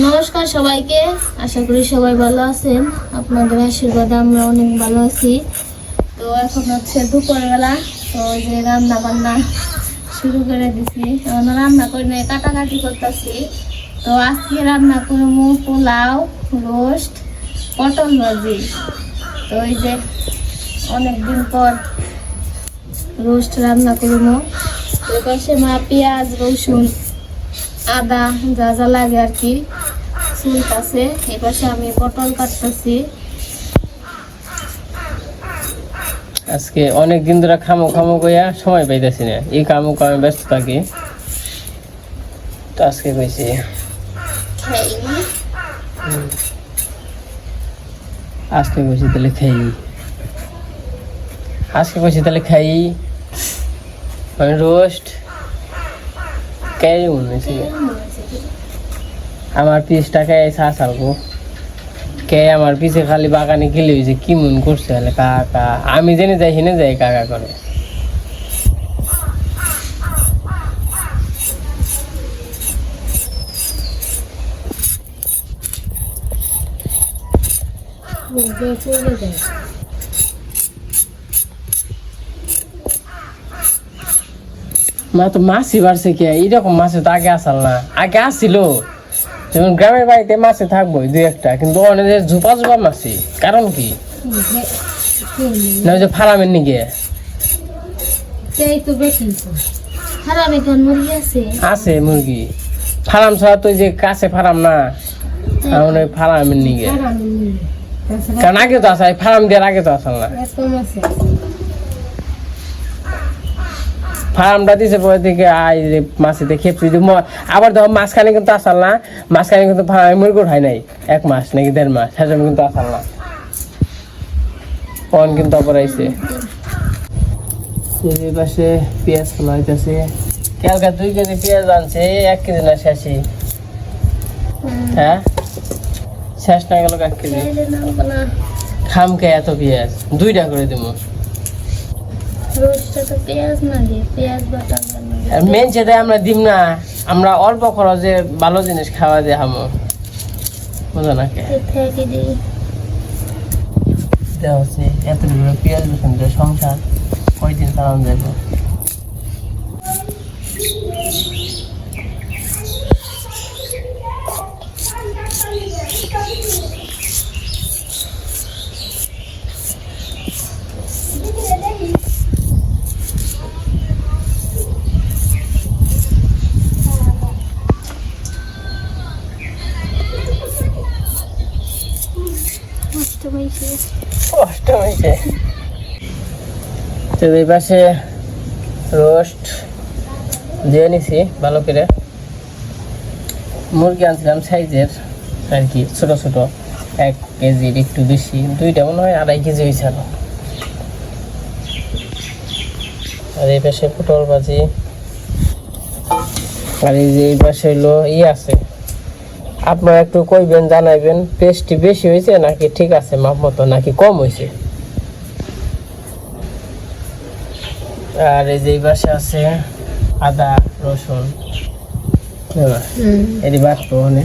নমস্কার সবাইকে। আশা করি সবাই ভালো আছেন। আপনাদের আশীর্বাদে আমরা অনেক ভালো আছি। তো এখন হচ্ছে দুপুরবেলা তো যে রান্না বান্না শুরু করে দিছি। এখন রান্না করে নিয়ে কাটাকাটি করতেছি। তো আজকে রান্না করব পোলাও, রোস্ট, পটল ভাজি। তো ওই যে অনেকদিন পর রোস্ট রান্না করব। তো পাশে মা পেঁয়াজ, রসুন, আদা যা যা লাগে আর কি। চুলতাছে এই পাশে আমি পটল কাটতেছি। আজকে অনেক দিন ধরে খামো খামো কইয়া সময় পাইতেছি না। এই কামো কামে ব্যস্ত থাকি। তো আজকে কইছি। আজকে কইছি তাহলে খাই আজকে কইছি তাহলে খাই। রোস্ট। কে মনে হয়েছে? আমার পিস টাকা চা চালবো কে আমার পিছে খালি বাগানে গেলে হয়েছে কি মন করছে হলে কাকা? আমি জেনে যাই, হেনে যাই কাকা করে। মা, তো মাছই বাড়ছে কে? এরকম মাছে তো আগে আসাল না। আগে আসছিল যেমন গ্রামের বাড়িতে মাছে থাকব দুই একটা কিন্তু অনেক ঝোপা ঝোপা মাছি কারণ কি? না যে ফার্মের মুরগি আছে? মুরগি। ফার্ম ছাড়া তো যে কাছে ফার্ম না ওই ফার্মের নিগে। কারণ আগে তো আসা ফার্ম দেওয়ার আগে তো আসল না। ফার্মটা দিছে পরে থেকে আই রে মাছিতে খেপছি দি ম- আবার দেখো মাঝখানে কিন্তু আসাল না মাঝখানে কিন্তু ফার্মে মুরগি উঠাই নাই এক মাস নাকি দেড় মাস সেজন্য কিন্তু আসাল না। ফোন কিন্তু আবার আইছে। এই পাশে পেঁয়াজ ফেলা হইতেছে। কালকে দুই কেজি পেঁয়াজ আনছে এক কেজি না শেষই হ্যাঁ? শেষ না গেল এক কেজি? খাইলে নাও না খাম কে এত পেঁয়াজ? দুইটা করে দিব রোস্টটা তো পেঁয়াজ না দিয়ে পেঁয়াজ বাটা আর মেন যেটা আমরা দিম না আমরা অল্প খরচে ভালো জিনিস খাওয়া দিয়ে হামো বুঝো না কে? দেওয়া হচ্ছে এত পেঁয়াজ রসুন সংসার কয়দিন চালান যাব কষ্ট হয়েছে হয়েছে তো এই পাশে রোস্ট দিয়ে নিছি ভালো করে। মুরগি আনছিলাম সাইজের আর কি, ছোট ছোট। এক কেজির একটু বেশি, দুইটা মনে হয় আড়াই কেজি হয়েছিল আর। এই পাশে পটল ভাজি। আর এই যে এই পাশে হলো ই আছে। আপনারা একটু কইবেন, জানাইবেন পেস্টটি বেশি হয়েছে নাকি ঠিক আছে মাপ মতো, নাকি কম হয়েছে? আর এই যে পাশে আছে আদা রসুন। এটি বাদ মানে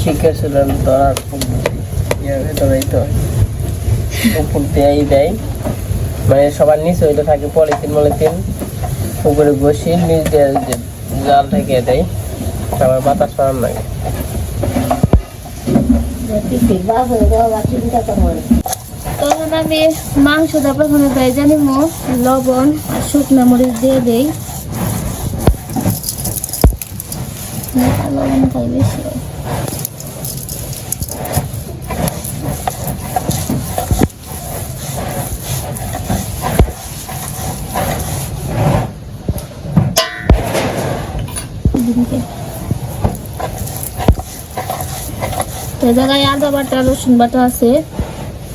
শিখেছিলেন ধরার ইয়ে ভেতরেই তো দিয়েই দেয়। মানে সবার নিচে ওইটা থাকে পলিথিন মলিথিন নিচ দিয়ে জাল থেকে দেয়। বাতাস লাগে। তখন আমি মাংসটা প্রথমে ভেজে নিব লবণ আর শুকনো মরিচ দিয়ে দেই। মোটা লবণ খাই বেশি হয়। এদিকে। তো এই জায়গায় আদা বাটা রসুন বাটা আছে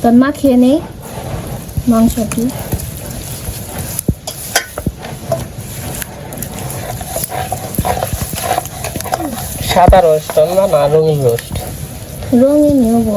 তার মাখিয়ে নেই মাংসটি সাদা রোস্ট না না রঙিন রোস্ট। রঙিন নেব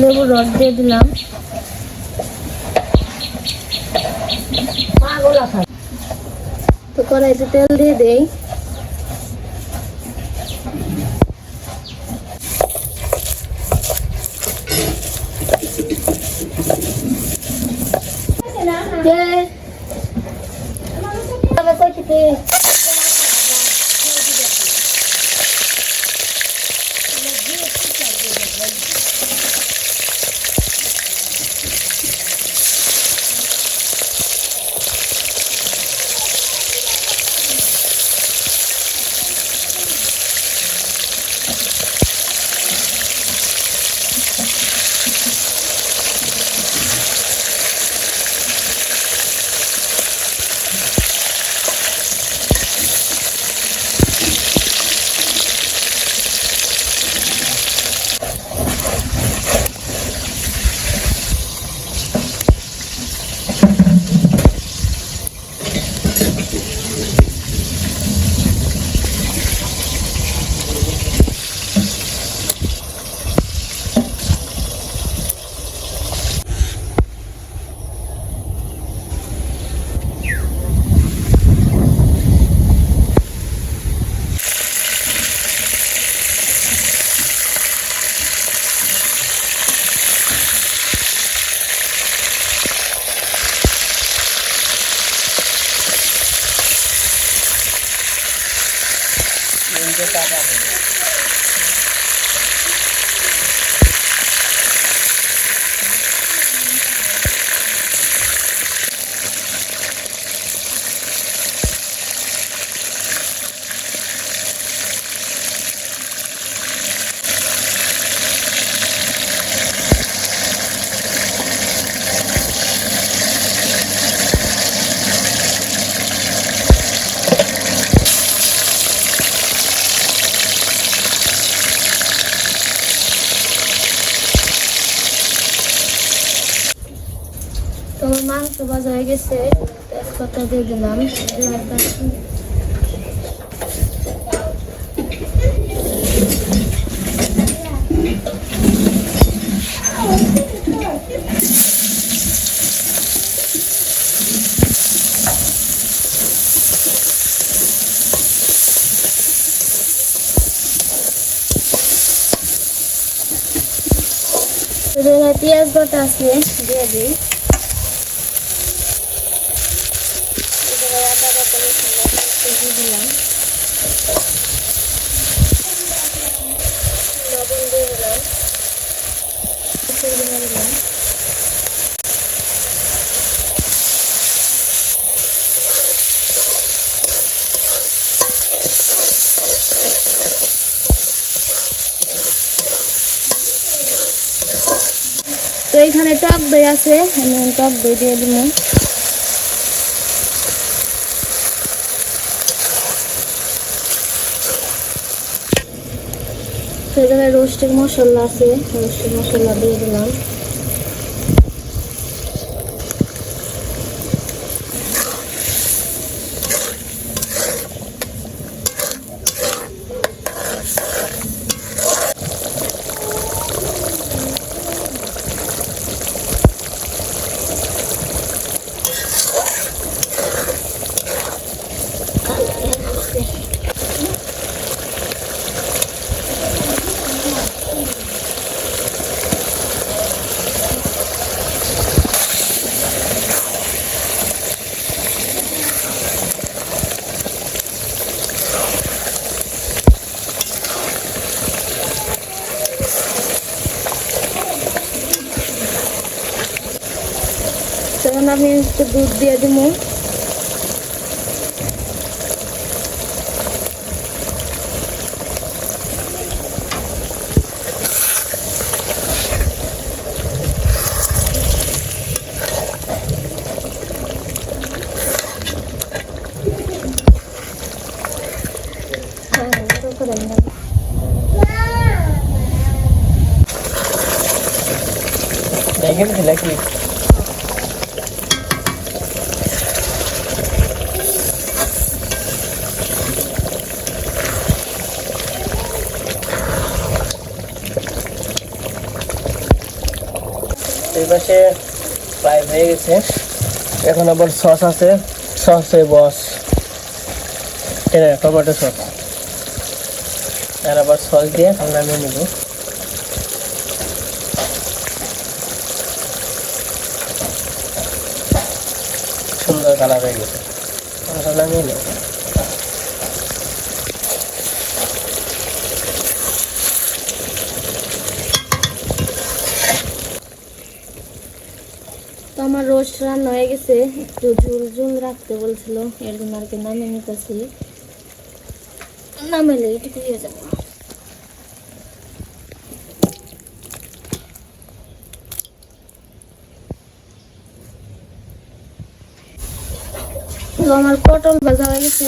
লেবু রস দিয়ে দিলাম। তো কড়াইতে তেল দিয়ে দেই। মাংস ভাজা হয়ে গেছে তেজপাতা দিয়ে দিলাম। পেঁয়াজ বাটা আছে দিয়ে দিলাম দিলাম দিলাম তো এখানে টক দই আছে আমি টক দই দিয়ে দিব এখানে রোস্টের মশলা আছে। রোস্টের মশলা দিয়ে দিলাম। তখন আমি একটু দুধ দিয়ে দিব হ্যাঁ, ওটা করে দিলাম। দেখে দিছিল কি এই পাশে প্রায় হয়ে গেছে। এখন আবার সস আছে। সসে বস এটা টমেটো সস আর আবার সস দিয়ে আমরা নিয়ে নেব। সুন্দর কালার হয়ে গেছে। আমরা নামিয়ে নেব। আমার রোস্ট রান্না হয়ে গেছে। একটু ঝুল ঝুল রাখতে বলছিল এর আর কি নামে নিতেছি। নামেলে এটুকু হয়ে যাবে। আমার পটল ভাজা হয়ে গেছে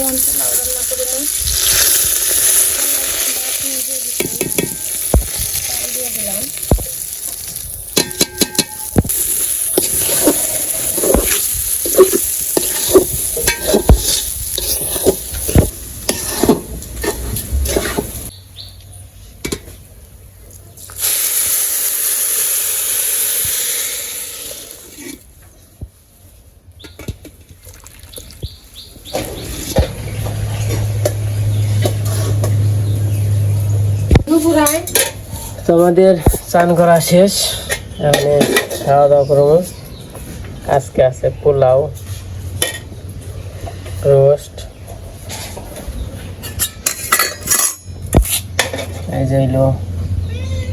দুপুরায় তো চান করা শেষ। আমি খাওয়া দাওয়া করব। আজকে আছে পোলাও রোস্ট। এই যে হইল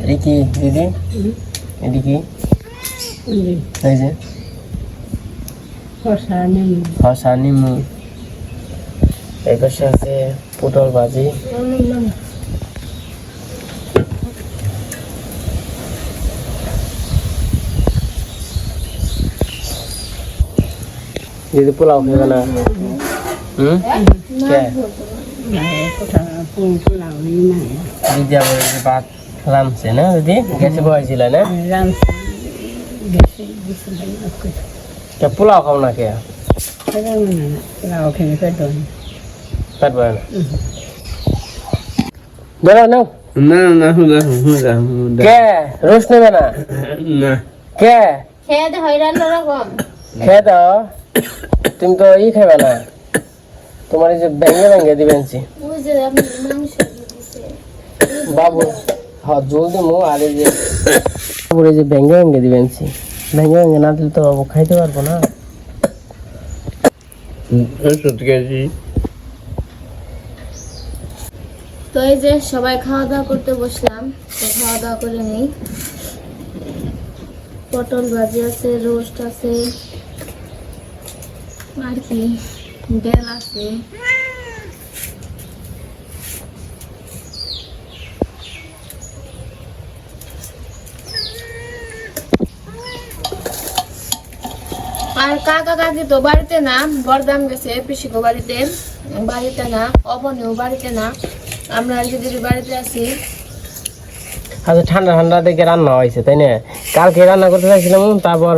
এটি কি দিদি এটি কি এই যে? শশা নিমু। এই পাশে আছে পটল ভাজি। দিদি পোলাও খাবে না হুম? কে? দিদি আবার ভাত রামছে না দিদি? গ্যাসে বহাইছিল না? পোলাও খাও না কে? পেট ভরে না নাও। না না হুদা হুদা হুদা কে? নেবে না? না। কে? খেয়ে দে হয়রান রকম খেয়ে দাও। তুমি তো ই খাবে না। তোমার এই যে ভেঙে ভেঙে দিবেন বাবু হ্যাঁ জল দেবো আর এই যে বাবুর এই যে দিবেন ছি। ভেঙে ভেঙে না দিলে তো বাবু খাইতে পারব না। খেয়েছি তো এই যে সবাই খাওয়া দাওয়া করতে বসলাম। তো খাওয়া দাওয়া করে নিই। পটল ভাজি আছে রোস্ট আছে। আর কি ডাল আছে। আর কাকা কাকি তো বাড়িতে না, বরদাম গেছে পিসিকো বাড়িতে। বাড়িতে না অবনেও বাড়িতে না। আমরা দিদির বাড়িতে আছি। আচ্ছা ঠান্ডা ঠান্ডা দেখে রান্না হয়েছে, তাই না? কালকে রান্না করতে চাইছিলাম তারপর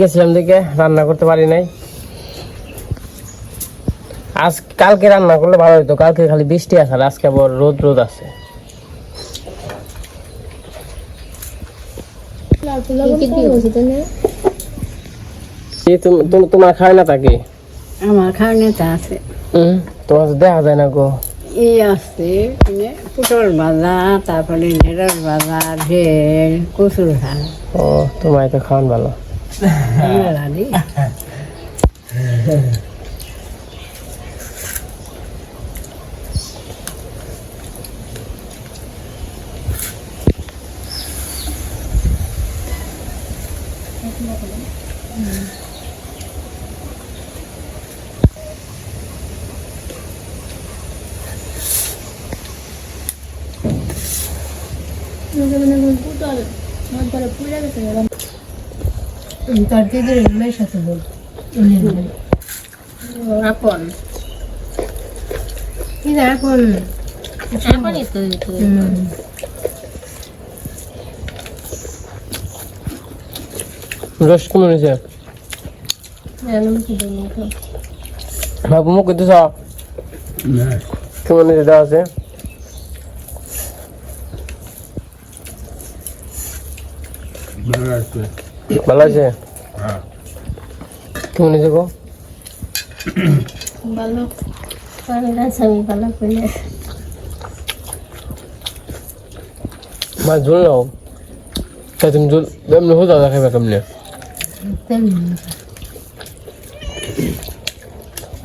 গেছিলাম দেখে রান্না করতে পারি নাই। আজ কালকে রান্না করলে ভালো হতো কালকে খালি বৃষ্টি আছে আর আজকে আবার রোদ রোদ আছে। তোমার খায় না তাকে আমার খাওয়ানোতে আছে। হুম তোমার দেখা যায় না গো। এই আছে পুটল ভাজা তারপরে ঢেঁড়স ভাজা ঢের কচুর শাক ও তোমায় তো খাওয়ান ভালো। তার দিদির মেয়ের সাথে বল আপন কি না এখন আপনই তো তো হুম, রস কেমন হয়েছে এরকম কি বলব তো? বাবু মুখ দিছ না। কেমন দেওয়া আছে? ভালো আছে। আছে? কেমন হয়েছে গো? ভালো। ভালো করে মা ঝোল নাও। তুমি ঝোল এমনি হতো দেখাবে কেমনে? তেমনি।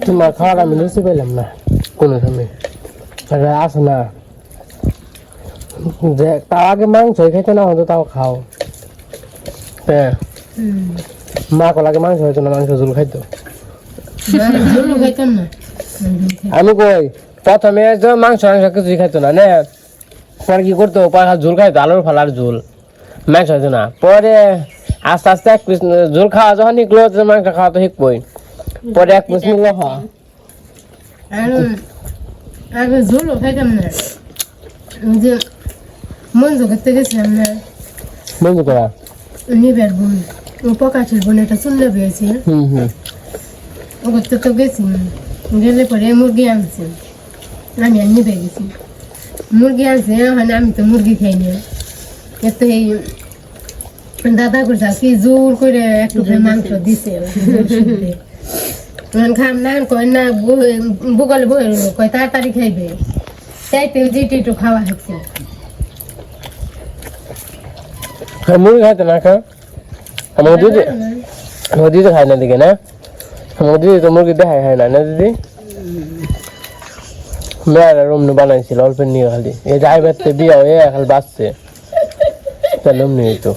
তোমার খাওয়ার আমি লুচি পাইলাম না কোনো সময় আসো না যে তাও আগে মাংস খেতে না হতো তাও খাও হ্যাঁ। মা কলাকে মাংস হইতো না মাংস ঝোল খাইতো আমি কই প্রথমে তো মাংস মাংস কিছুই খাইতো না নে পরে কি করতো খালি ঝোল খাইতো আলুর ফালার ঝোল মাংস হইতো না পরে আস্তে আস্তে এক পিস ঝোল খাওয়া যখন তো মাংস খাওয়া তো শিখবই। পরে এক পিস নিকলো খাওয়া ঝোলও খাইতাম না যে মঞ্জ করতে গেছিলাম না বন্ধু করা নিবের বোন ও পকাশের বোন একটা চুল্লা পেয়েছে হুম হুম। ও করতে তো গেছি গেলে পরে মুরগি আনছে। আমি আর নিবে গেছি। মুরগি আনছে ওখানে আমি তো মুরগি খাই না এত এই দাদা করছে কি জোর করে একটু মাংস দিছে। তখন খাম না কয় না বুকলে বয়ে রইল কয় তাড়াতাড়ি খাইবে। চাইতে যেটা একটু খাওয়া হচ্ছে। হ্যাঁ মুরগি খাইতো না খা। আমার দিদি আমার দিদি খায় না দিকে না? আমার দিদি তো মুরগি দেখায় খায় না না দিদি? মেয়েরা রুম বানাইছিল অল্প নিয়ে খালি। এই ড্রাইভার বিয়ে হয়ে খালি বাঁচছে। তাহলে অমনি হইতো।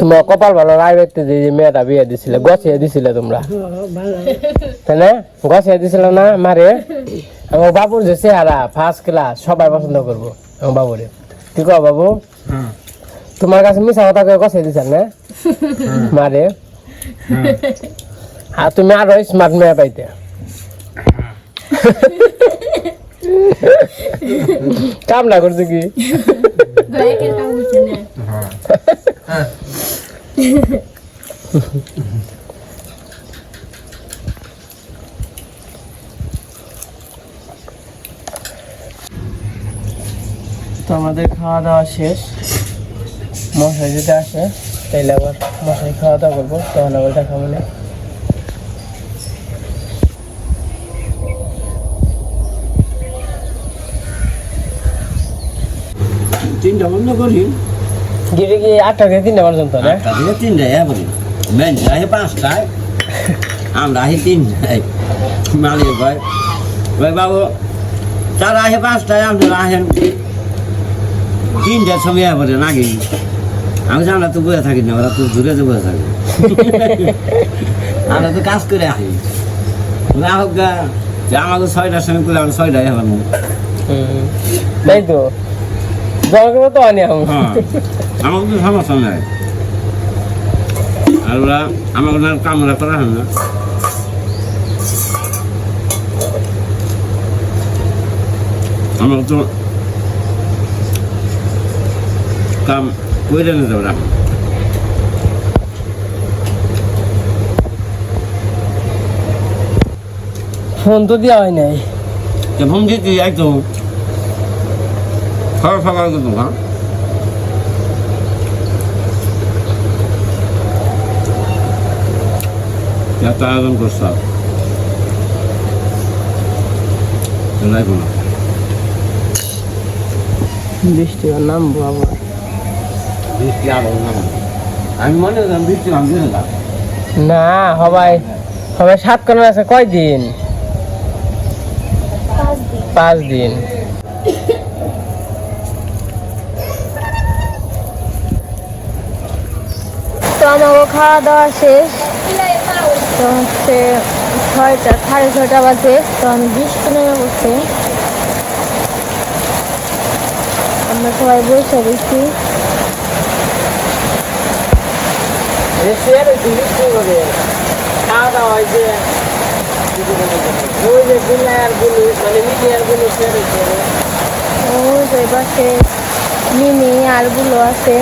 তোমার কপাল ভালো ড্রাইভার তো যে মেয়েটা বিয়ে দিছিলে, গছিয়ে দিছিলে তোমরা। তাই না? গছিয়ে দিছিল না? মারে আমার বাবুর যে চেহারা ফার্স্ট ক্লাস সবাই পছন্দ করব। আমার বাবুরে। কি কও বাবু? তোমার কাছে মিশা কথা কয়ে কষাই দিছেন না? মারে আর তুমি আরও স্মার্ট মেয়ে পাইতে। কাম না করছে কি? না। তো আমাদের খাওয়া দাওয়া শেষ। মশাই যদি আসে তাইলে আবার মশাই খাওয়া দাওয়া করব তখন আবার দেখা মানে তিনটা বন্ধ করি। গিয়ে কি আটটা থেকে তিনটা পর্যন্ত না? আটটা থেকে তিনটায় বলি। মেন আহে পাঁচটায় আমরা আহি তিনটায়। মালিক ভাই ভাই বাবু তারা আহে পাঁচটায় আপনারা আহেন তিনটার সময় বলে নাকি আমি জানি আমরা তো বসে থাকি না ওরা তো দূরে যে বসে থাকি। আমরা তো কাজ করে আহি। ওরা হোক গা যে আমাকে ছয়টার সময় করে আমরা ছয়টায় হবার না হুম। তাই তো। জল তো আনি আমি। হ্যাঁ আমার কোনো সমস্যা নাই। আর ওরা আমার কোনো কামরা করা হয় না। আমার তো কাম করে নিতে পারা ফোন তো দেওয়া হয় নাই ফোন দিতে যাই তো। খাবার খাবার কিন্তু হ্যাঁ? এত আয়োজন করছ নাই কোনো। বৃষ্টি আর নামবো আবার। বৃষ্টি না। আমি মনে করলাম বৃষ্টি নাম না? না সাত কোন আছে কয়দিন? পাঁচ দিন। পাঁচ দিন। আমাকে খাওয়া দাওয়া শেষ। তো হচ্ছে ছয়টা সাড়ে ছয়টা বাজে তো আমি বৃষ্টি নেমে বসে আমরা সবাই বসে গেছি খাওয়া দাওয়া হয়েছে ওই যে গুলারগুলো মানে মিডিয়ারগুলো শেয়ার হয়েছে ও যে পাশে মিমি আরগুলো আছে।